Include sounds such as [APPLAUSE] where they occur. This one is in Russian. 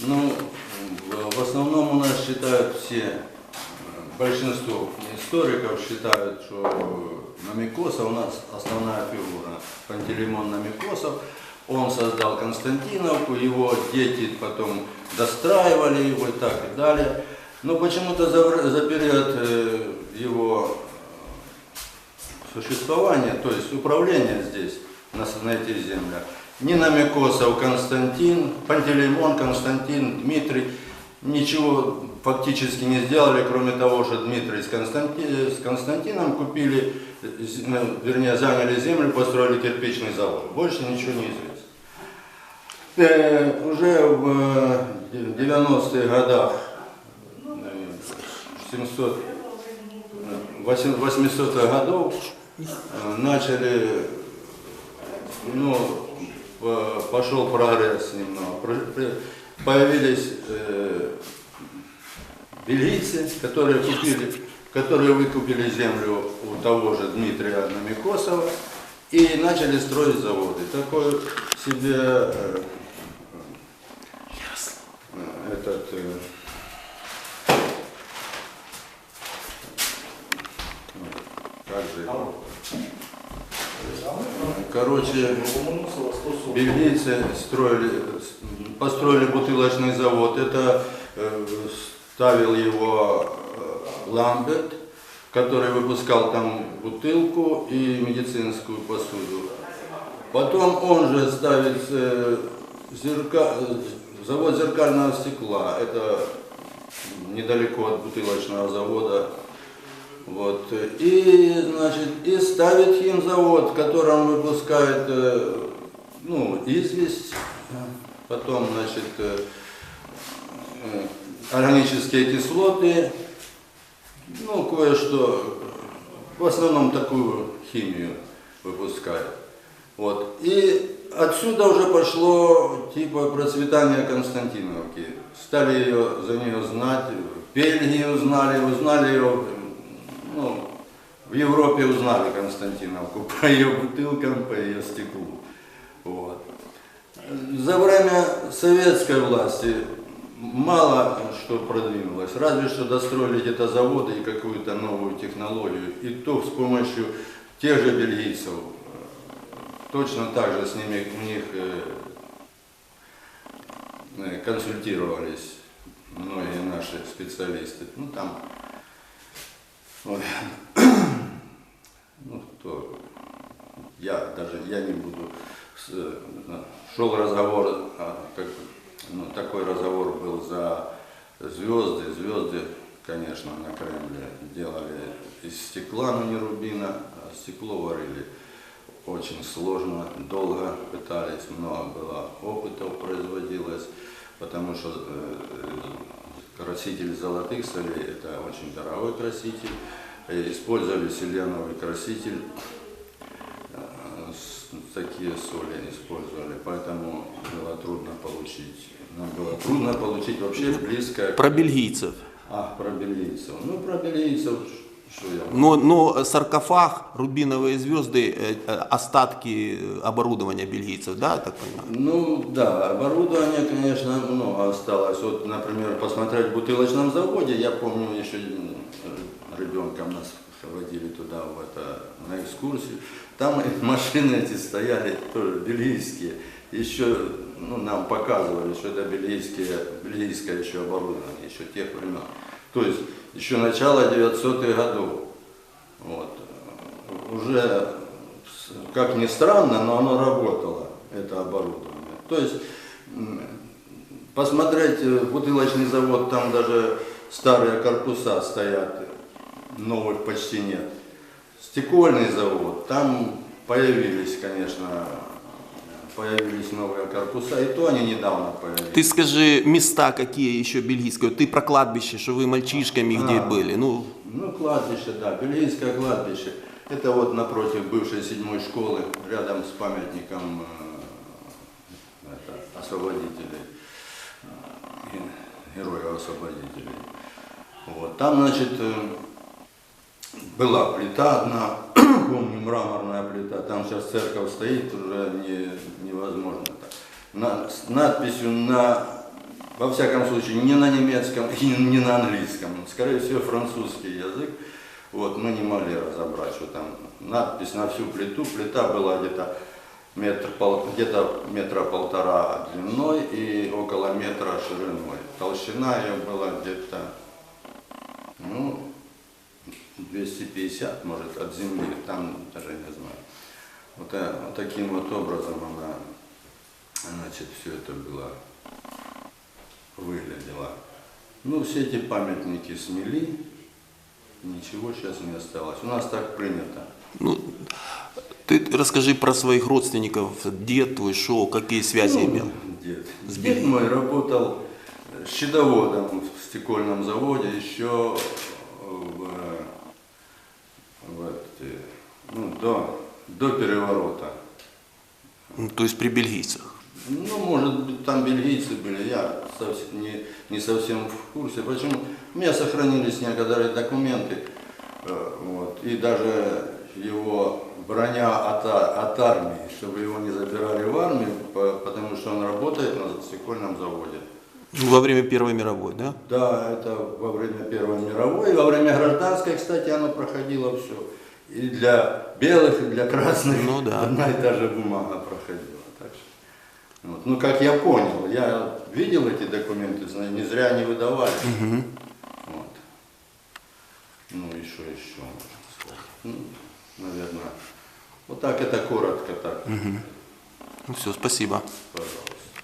Ну, в основном у нас считают все, большинство историков считают, что Намикоса у нас основная фигура. Пантелеймон Намикосов. Он создал Константиновку, его дети потом достраивали его и так и далее. Но почему-то за, за период э, его существования, то есть управления здесь, на, на этих землях, ни Намикосов Константин, Пантелеймон Константин, Дмитрий ничего фактически не сделали, кроме того, что Дмитрий с, Константи- с Константином купили, э, вернее, заняли землю, построили кирпичный завод. Больше ничего не известно. Э, Уже в э, 90-х годах э, 700 800-х годов э, начали, ну, пошел прогресс немного. Появились э, бельгийцы, которые купили, которые выкупили землю у того же Дмитрия Намикосова и начали строить заводы. Такой себе э, э, этот э, как же его? Короче, бельгийцы строили, построили бутылочный завод. Это э, ставил его э, Ламберт, который выпускал там бутылку и медицинскую посуду. Потом он же ставит э, зерка- завод зеркального стекла. Это недалеко от бутылочного завода. Вот. И, значит, и ставит химзавод, в котором выпускает э, ну, известь, потом, значит, э, э, органические кислоты, ну, кое-что, в основном такую химию выпускает. Вот. И отсюда уже пошло типа процветание Константиновки. Стали ее, за нее знать, в Бельгии узнали, узнали ее, ну, в Европе узнали Константиновку по ее бутылкам, по ее стеклу. Вот. За время советской власти мало что продвинулось, разве что достроили где-то заводы и какую-то новую технологию, и то с помощью тех же бельгийцев. Точно так же с ними у них э, э, консультировались многие наши специалисты. Ну там, ой, ну кто, я даже я не буду. э, Шел разговор, а, как, ну, такой разговор был за звезды. Звезды, конечно, на Кремле делали из стекла, но не рубина, а стекло варили. Очень сложно, долго пытались, много было опытов производилось, потому что э, э, краситель золотых солей это очень дорогой краситель. Использовали селеновый краситель, э, такие соли использовали, поэтому было трудно получить. Нам было трудно получить вообще близкое. Про бельгийцев. А, про бельгийцев. Ну, про бельгийцев, Но, но саркофаг, рубиновые звезды, э, э, остатки оборудования бельгийцев, да, так понимаю? Ну да, оборудования, конечно, много осталось. Вот, например, посмотреть в бутылочном заводе, я помню, еще м, ребенком нас водили туда, в это, на экскурсию. Там [LAUGHS] машины эти стояли, тоже бельгийские. Еще ну, нам показывали, что это бельгийские, бельгийское еще оборудование, еще тех времен. То есть еще начало 900-х годов. Вот. Уже, как ни странно, но оно работало, это оборудование. То есть, посмотреть э, бутылочный завод, там даже старые корпуса стоят, новых почти нет. Стекольный завод, там появились, конечно, появились новые корпуса, и то они недавно появились. Ты скажи, места какие еще бельгийские? Ты про кладбище, что вы мальчишками где А. были? Ну, Ну, кладбище, да, Бельгийское кладбище. Это вот напротив бывшей седьмой школы, рядом с памятником э, это, освободителей, э, ге- героев-освободителей. Вот, там, значит, э, была плита одна, [CLEARS THROAT] помню, мраморная плита, там сейчас церковь стоит, уже не, невозможно. На- с надписью на во всяком случае, не на немецком и [LAUGHS] не на английском. Скорее всего, французский язык. Вот, мы не могли разобрать, что там надпись на всю плиту. Плита была где-то метр, пол- где-то метра полтора длиной и около метра шириной. Толщина ее была где-то, ну, 250, может, от земли, там даже не знаю. Вот, э, вот таким вот образом она, значит, все это было, выглядело. Ну, все эти памятники смели, ничего сейчас не осталось. У нас так принято. Ну, ты расскажи про своих родственников, дед твой шел, какие связи имел. Ну, Дед. С Дед мой работал щитоводом в стекольном заводе еще в, в эти, ну, до, до переворота. Ну, То есть при бельгийцах. Ну, может быть, там бельгийцы были, я совсем не, не совсем в курсе. Почему? У меня сохранились некоторые документы, э, вот, и даже его броня от, от армии, чтобы его не забирали в армию, по- потому что он работает на стекольном заводе. Ну, Во время Первой мировой, да? Да, это во время Первой мировой, во время гражданской, кстати, оно проходило все. И для белых, и для красных Ну да. одна и та же бумага проходила. Так что, вот. Ну, как я понял, я видел эти документы, не зря они выдавали. Вот. Ну, еще, еще, можно сказать. Ну, наверное, вот так это коротко так. Ну все, спасибо. Пожалуйста.